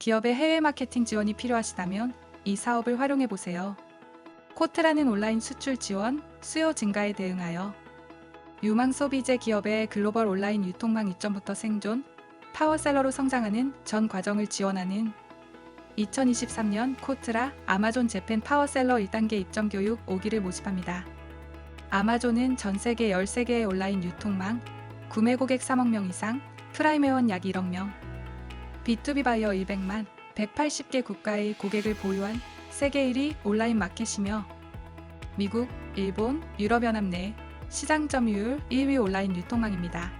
기업의 해외 마케팅 지원이 필요하시다면 이 사업을 활용해 보세요. 코트라는 온라인 수출 지원, 수요 증가에 대응하여 유망 소비재 기업의 글로벌 온라인 유통망 이점부터 생존, 파워셀러로 성장하는 전 과정을 지원하는 2023년 코트라 아마존 재팬 파워셀러 1단계 입점 교육 5기를 모집합니다. 아마존은 전 세계 13개의 온라인 유통망, 구매 고객 3억 명 이상, 프라임 회원 약 1억 명, B2B 바이어 200만, 180개 국가의 고객을 보유한 세계 1위 온라인 마켓이며 미국, 일본, 유럽연합 내 시장 점유율 1위 온라인 유통망입니다.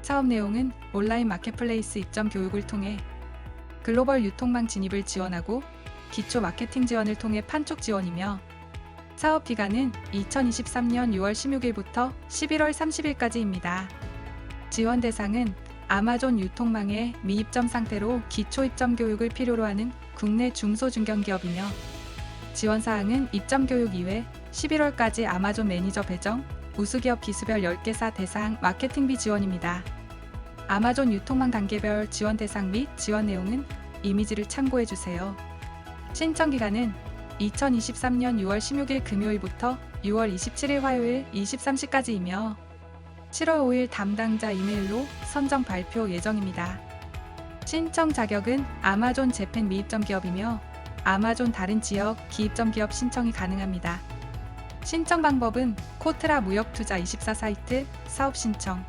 사업 내용은 온라인 마켓플레이스 입점 교육을 통해 글로벌 유통망 진입을 지원하고 기초 마케팅 지원을 통해 판촉 지원이며 사업 기간은 2023년 6월 16일부터 11월 30일까지입니다. 지원 대상은 아마존 유통망의 미입점 상태로 기초 입점 교육을 필요로 하는 국내 중소중견기업이며 지원 사항은 입점 교육 이외 11월까지 아마존 매니저 배정, 우수기업 기수별 10개사 대상 마케팅비 지원입니다. 아마존 유통망 단계별 지원 대상 및 지원 내용은 이미지를 참고해 주세요. 신청 기간은 2023년 6월 16일 금요일부터 6월 27일 화요일 23시까지이며 7월 5일 담당자 이메일로 선정 발표 예정입니다. 신청 자격은 아마존 재팬 미입점 기업이며 아마존 다른 지역 기입점 기업 신청이 가능합니다. 신청 방법은 코트라 무역투자 24 사이트 사업 신청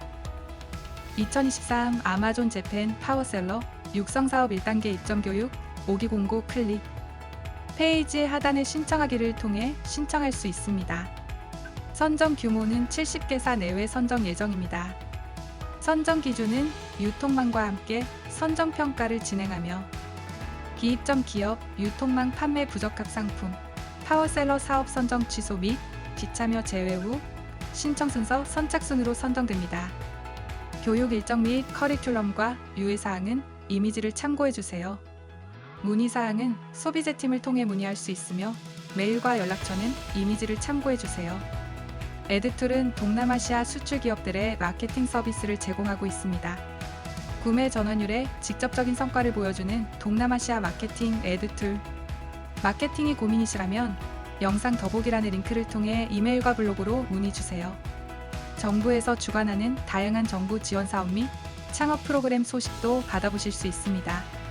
2023 아마존 재팬 파워셀러 육성 사업 1단계 입점 교육 5기 공고 클릭 페이지 하단의 신청하기를 통해 신청할 수 있습니다. 선정 규모는 70개사 내외 선정 예정입니다. 선정 기준은 유통망과 함께 선정 평가를 진행하며 기입점 기업, 유통망 판매 부적합 상품, 파워셀러 사업 선정 취소 및 비참여 제외 후 신청 순서 선착순으로 선정됩니다. 교육 일정 및 커리큘럼과 유의 사항은 이미지를 참고해 주세요. 문의 사항은 소비재 팀을 통해 문의할 수 있으며 메일과 연락처는 이미지를 참고해 주세요. 에드툴은 동남아시아 수출 기업들의 마케팅 서비스를 제공하고 있습니다. 구매 전환율의 직접적인 성과를 보여주는 동남아시아 마케팅 에드툴. 마케팅이 고민이시라면 영상 더보기란의 링크를 통해 이메일과 블로그로 문의 주세요. 정부에서 주관하는 다양한 정부 지원 사업 및 창업 프로그램 소식도 받아보실 수 있습니다.